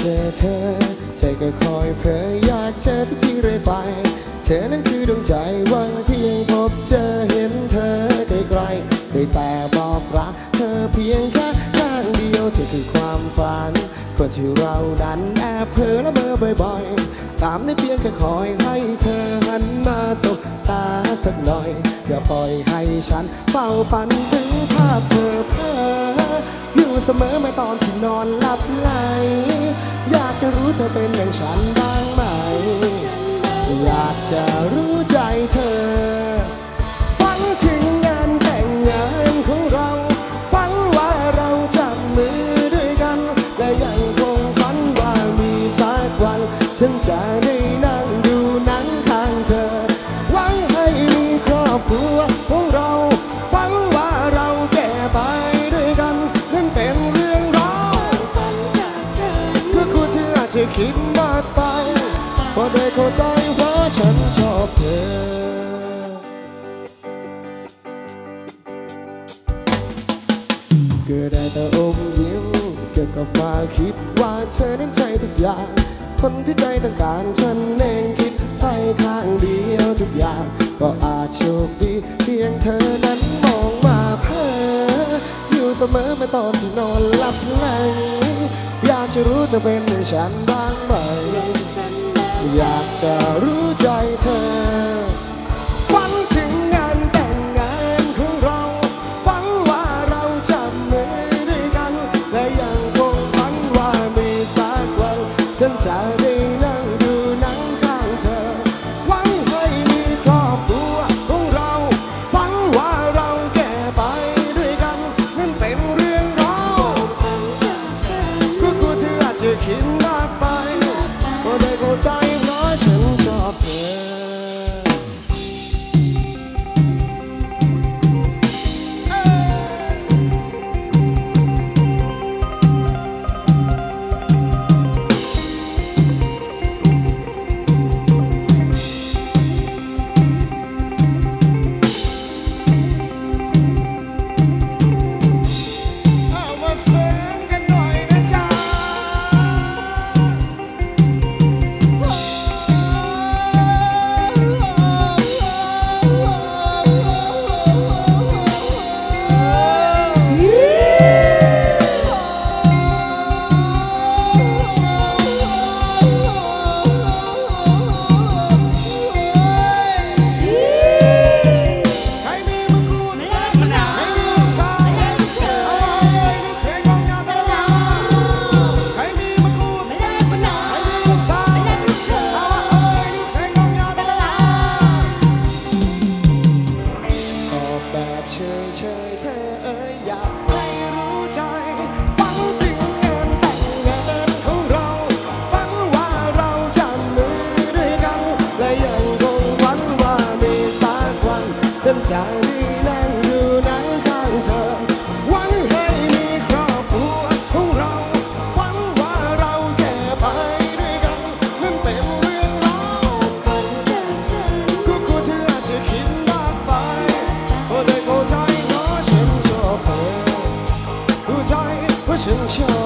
เจอเธอใจก็คอยเผยออยากเจอทุกที่เรื่อยไป เธอนั้นคือดวงใจวันที่ยังพบเจอเห็นเธอไกลๆได้แต่บอกรักเธอเพียงแค่ข้างเดียวเธอคือความฝัน คนที่เราดันแอบเพ้อและเมอบ่อยๆ ตามในเพียงแค่คอยให้เธอหันมาสบตาสักหน่อย อย่าปล่อยให้ฉันเฝ้าฝันถึงภาพเธอเพ้ออยู่เสมอแม้ตอนที่นอนหลับไหล จะรู้เธอเป็นอย่างฉันบ้างไหม อยากจะรู้ใจเธอ ฟังถึงงานแต่งงานของเรา ฝันว่าเราจับมือด้วยกัน และยังคงฝันว่ามีสักวันฉันจะได้ คุณเธออาจะคิดมากไปเพราะได้เข้าใจว่าฉันชอบเธอก็ได้แต่อมยิ้มเก็บกลับมาคิดว่าเธอนั้นใจทุกอย่าง คนที่ใจต้องการฉันเองคิดไปข้างเดียวทุกอย่าง ก็อาจโชคดีเพียงเธอนั้นมองมาเพ้ออยู่เสมอแม้ตอนที่นอนหลับไหลย จะรู้จะเป็นในฉันบ้างไหม อยากจะรู้ใจเธอ ฝันถึงงานแต่งงานของเรา ฝันว่าเราจับมือด้วยกัน และยังคงฝันว่ามีสักวันฉันจะได้ เ就像